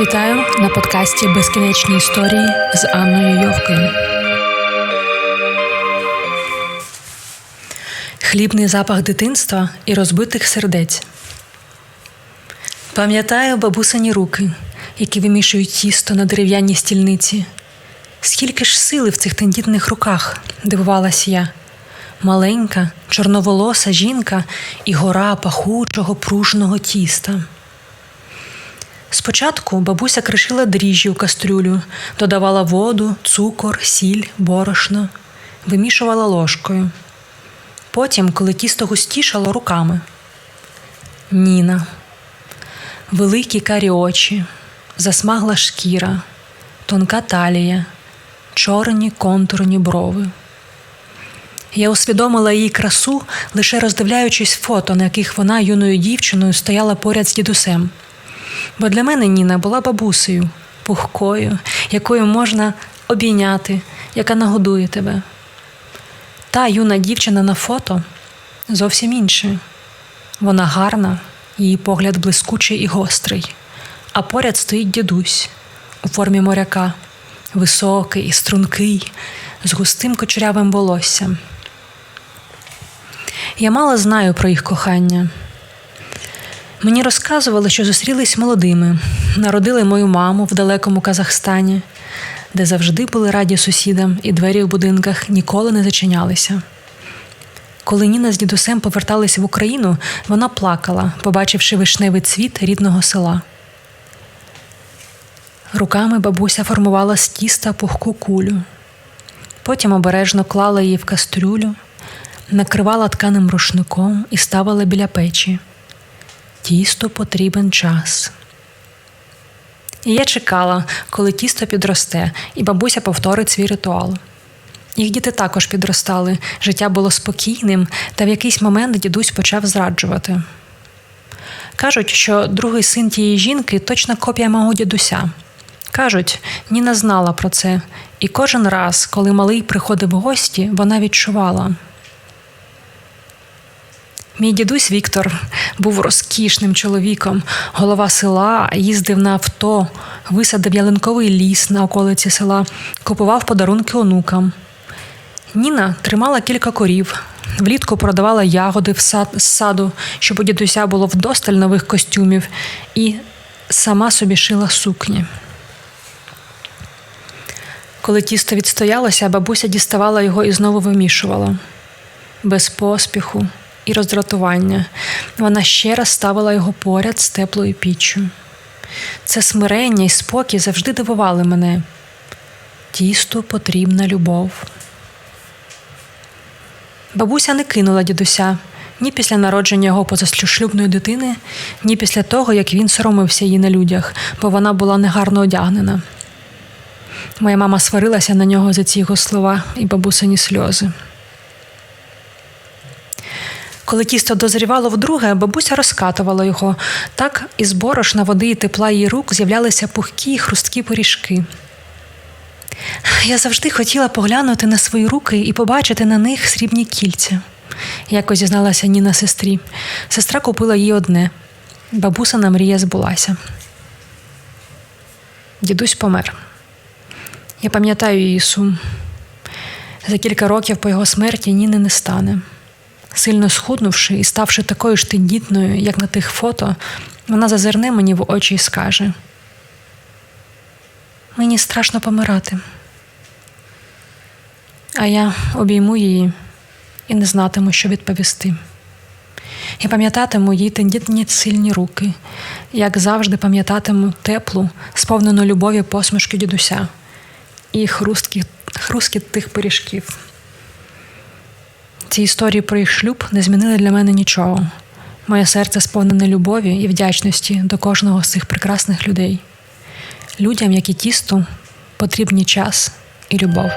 Вітаю на подкасті Безкінечні історії з Анною Йовкою. Хлібний запах дитинства і розбитих сердець. Пам'ятаю бабусині руки, які вимішують тісто на дерев'яній стільниці. Скільки ж сили в цих тендітних руках, дивувалась я. Маленька, чорноволоса жінка і гора пахучого пружного тіста. Спочатку бабуся кришила дріжджі у кастрюлю, додавала воду, цукор, сіль, борошно, вимішувала ложкою. Потім, коли тісто густішало руками. Ніна, великі карі очі, засмагла шкіра, тонка талія, чорні контурні брови. Я усвідомила її красу, лише роздивляючись фото, на яких вона юною дівчиною стояла поряд з дідусем. Бо для мене Ніна була бабусею, пухкою, якою можна обійняти, яка нагодує тебе. Та юна дівчина на фото зовсім інша. Вона гарна, її погляд блискучий і гострий, а поряд стоїть дідусь у формі моряка, високий і стрункий, з густим кочерявим волоссям. Я мало знаю про їх кохання. Мені розказували, що зустрілись молодими, народили мою маму в далекому Казахстані, де завжди були раді сусідам, і двері в будинках ніколи не зачинялися. Коли Ніна з дідусем поверталися в Україну, вона плакала, побачивши вишневий цвіт рідного села. Руками бабуся формувала з тіста пухку кулю, потім обережно клала її в кастрюлю, накривала тканим рушником і ставила біля печі. Тісто потрібен час. І я чекала, коли тісто підросте, і бабуся повторить свій ритуал. Їх діти також підростали, життя було спокійним, та в якийсь момент дідусь почав зраджувати. Кажуть, що другий син тієї жінки точна копія мого дідуся. Кажуть, Ніна знала про це, і кожен раз, коли малий приходив в гості, вона відчувала. Мій дідусь Віктор був розкішним чоловіком, голова села, їздив на авто, висадив ялинковий ліс на околиці села, купував подарунки онукам. Ніна тримала кілька корів, влітку продавала ягоди в сад, з саду, щоб у дідуся було вдосталь нових костюмів, і сама собі шила сукні. Коли тісто відстоялося, бабуся діставала його і знову вимішувала без поспіху і роздратування. Вона ще раз ставила його поряд з теплою піччю. Це смирення і спокій завжди дивували мене. Тісту потрібна любов. Бабуся не кинула дідуся ні після народження його позашлюбної дитини, ні після того, як він соромився її на людях, бо вона була негарно одягнена. Моя мама сварилася на нього за ці його слова і бабусині сльози. Коли тісто дозрівало вдруге, бабуся розкатувала його. Так із борошна води і тепла її рук з'являлися пухкі й хрусткі поріжки. Я завжди хотіла поглянути на свої руки і побачити на них срібні кільця, якось зізналася Ніна сестрі. Сестра купила їй одне. Бабусина мрія збулася. Дідусь помер. Я пам'ятаю її сум. За кілька років по його смерті Ніни не стане. Сильно схуднувши і ставши такою ж тендітною, як на тих фото, вона зазирне мені в очі і скаже: Мені страшно помирати. А я обійму її і не знатиму, що відповісти. І пам'ятатиму її тендітні сильні руки, як завжди пам'ятатиму теплу, сповнену любові посмішки дідуся і хрусткіт тих пиріжків. Ці історії про їх шлюб не змінили для мене нічого. Моє серце сповнене любові і вдячності до кожного з цих прекрасних людей. Людям, як і тісту, потрібні час і любов.